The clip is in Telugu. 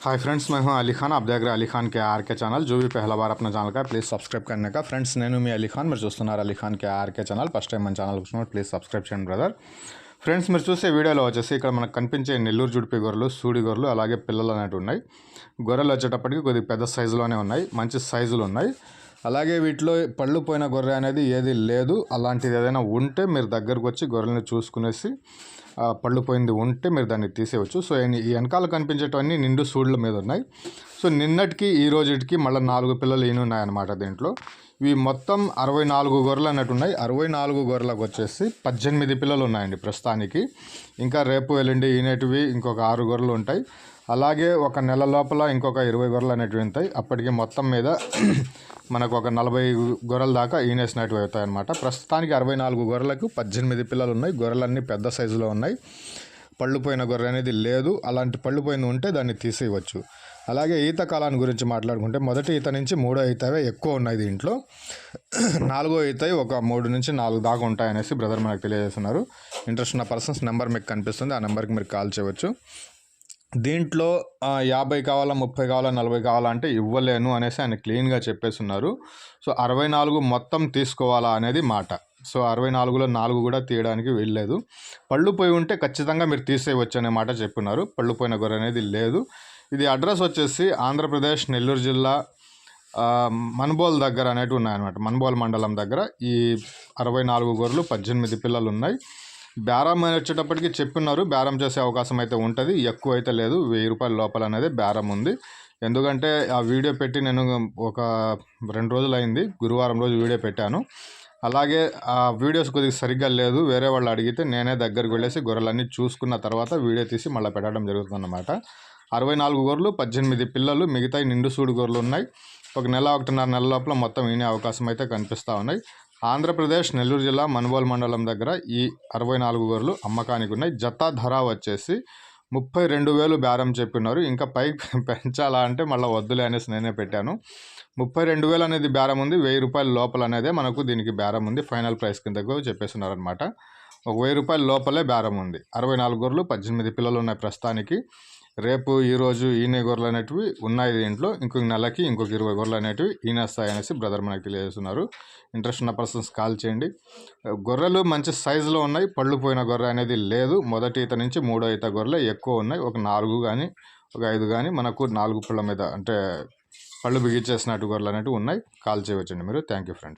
हाय फ्रेंड्स मैं हूं अली खान आप देख रहे हैं अली खान के आर के ఛానల్ जो भी पहला बार अपना ఛానల్ का ప్లీజ్ సబ్స్క్రైబ్ करने का ఫ్రెండ్స్ నేను మీ అలీ ఖాన్ మీరు చూస్తున్నారు Ali Khan K RK channel first time మన ఛానల్ చూస్తున్నారు ప్లీజ్ సబ్స్క్రైబ్ చేయండి బ్రదర్ ఫ్రెండ్స్ మీరు చూసే వీడియోలో వచ్చేసి ఇక్కడ మనకు కనిపించే నెల్లూరు జుడిపి గొర్రెలు సూడి గొర్రెలు అలాగే పిల్లలు అనేవి ఉన్నాయి గొర్రెలు వచ్చేటప్పటికి కొద్దిగా పెద్ద సైజులోనే ఉన్నాయి మంచి సైజులు ఉన్నాయి అలాగే వీటిలో పళ్ళు పోయిన గొర్రె అనేది ఏది లేదు అలాంటిది ఏదైనా ఉంటే మీరు దగ్గరకు వచ్చి గొర్రెల్ని చూసుకునేసి ఆ, పళ్ళు పోయింది ఉంటే మీరు దాన్ని తీసేయవచ్చు. సో ఈ- వెనకాల కనిపించేటవన్నీ నిండు సూళ్ళ మీద ఉన్నాయి. సో నిన్నటికి ఈ రోజుకి మళ్ళీ నాలుగు పిల్లలు ఈయన ఉన్నాయన్నమాట దీంట్లో. ఇవి మొత్తం అరవై నాలుగు గొర్రెలు అన్నట్టు ఉన్నాయి. అరవై నాలుగు గొర్రెలకు వచ్చేసి పద్దెనిమిది పిల్లలు ఉన్నాయండి ప్రస్తుతానికి. ఇంకా రేపు ఎల్లుండి ఈనేటివి ఇంకొక ఆరు గొర్రెలు ఉంటాయి. అలాగే ఒక నెల లోపల ఇంకొక ఇరవై గొర్రెలు అనేటివి ఉంటాయి. అప్పటికి మొత్తం మీద మనకు ఒక నలభై గొర్రెల దాకా ఈనేసినట్టు అవుతాయి అనమాట ప్రస్తుతానికి అరవై నాలుగు గొర్రెలకు పద్దెనిమిది పిల్లలు ఉన్నాయి. గొర్రెలన్నీ పెద్ద సైజులో ఉన్నాయి. పళ్ళు పోయిన గొర్రె అనేది లేదు. అలాంటి పళ్ళు పోయింది ఉంటే దాన్ని తీసేయవచ్చు. అలాగే ఈత కాలాన్ని గురించి మాట్లాడుకుంటే మొదటి ఈత నుంచి మూడో ఈతవే ఎక్కువ ఉన్నాయి దీంట్లో. నాలుగో ఈత ఒక మూడు నుంచి నాలుగు దాకా ఉంటాయనేసి బ్రదర్ మనకు తెలియజేస్తున్నారు. ఇంట్రెస్ట్ ఉన్న పర్సన్స్ నెంబర్ మీకు కనిపిస్తుంది. ఆ నెంబర్కి మీరు కాల్ చేయవచ్చు. దీంట్లో యాభై కావాలా ముప్పై కావాలా నలభై కావాలా అంటే ఇవ్వలేను అనేసి ఆయన క్లీన్గా చెప్పేస్తున్నారు. సో అరవై నాలుగు మొత్తం తీసుకోవాలా అనేది మాట. సో అరవై నాలుగులో నాలుగు కూడా తీయడానికి వీల్లేదు. పళ్ళు పోయి ఉంటే ఖచ్చితంగా మీరు తీసేయవచ్చు అనే మాట చెప్పున్నారు పళ్ళు పోయిన గొర్రె అనేది లేదు. ఇది అడ్రస్ వచ్చేసి ఆంధ్రప్రదేశ్ నెల్లూరు జిల్లా మన్బోల్ దగ్గర అనేటివి ఉన్నాయన్నమాట. మన్బోల్ మండలం దగ్గర ఈ అరవై నాలుగు గొర్రెలు పద్దెనిమిది పిల్లలు ఉన్నాయి బేరం వచ్చేటప్పటికి చెప్పినారు బేరం చేసే అవకాశం అయితే ఉంటుంది. ఎక్కువ అయితే లేదు. వెయ్యి రూపాయల లోపల అనేది బేరం ఉంది. ఎందుకంటే ఆ వీడియో పెట్టి నేను ఒక రెండు రోజులు అయింది గురువారం రోజు వీడియో పెట్టాను. అలాగే ఆ వీడియోస్ కొద్దిగా సరిగ్గా లేదు. వేరే వాళ్ళు అడిగితే నేనే దగ్గరికి వెళ్ళేసి గొర్రెలన్నీ చూసుకున్న తర్వాత వీడియో తీసి మళ్ళీ పెట్టడం జరుగుతుందన్నమాట. అరవై నాలుగు గొర్రెలు పద్దెనిమిది పిల్లలు మిగతా నిండు సూడు గొర్రెలు ఉన్నాయి. ఒక నెల ఒకటిన్నర నెల లోపల మొత్తం ఈనే అవకాశం అయితే కనిపిస్తూ ఉన్నాయి ఆంధ్రప్రదేశ్ నెల్లూరు జిల్లా మనుబోలు మండలం దగ్గర ఈ అరవై నాలుగు గొర్రెలు అమ్మకానికి ఉన్నాయి. జత ధర వచ్చేసి ముప్పై రెండు వేలు బేరం చెప్పినారు ఇంకా పైకి పెంచాలా అంటే మళ్ళీ వద్దులే అనేసి నేనే పెట్టాను. ముప్పై రెండు వేలు అనేది బేరం ఉంది. వెయ్యి రూపాయల లోపల అనేదే మనకు దీనికి బేరం ఉంది. ఫైనల్ ప్రైస్ కింద చెప్పేస్తున్నారు అనమాట ఒక వెయ్యి రూపాయల లోపలే బేరం ఉంది. అరవై నాలుగు గొర్రెలు పద్దెనిమిది పిల్లలు ఉన్నాయి ప్రస్తుతానికి. రేపు ఈరోజు ఈయన గొర్రెలు అనేటివి ఉన్నాయి దీంట్లో. ఇంకొక నెలకి ఇంకొక ఇరవై గొర్రెలు అనేటివి ఈనేస్తాయి అనేసి బ్రదర్ మనకి తెలియజేస్తున్నారు. ఇంట్రెస్ట్ ఉన్న పర్సన్స్ కాల్ చేయండి. గొర్రెలు మంచి సైజులో ఉన్నాయి. పళ్ళు పోయిన గొర్రె అనేది లేదు. మొదటి ఈత నుంచి మూడో ఈత గొర్రెలు ఎక్కువ ఉన్నాయి. ఒక నాలుగు కానీ ఒక ఐదు కానీ మనకు నాలుగు పళ్ళ మీద అంటే పళ్ళు బిగించేసినట్టు గొర్రెలు అనేటివి ఉన్నాయి. కాల్ చేయవచ్చండి మీరు. Thank you friend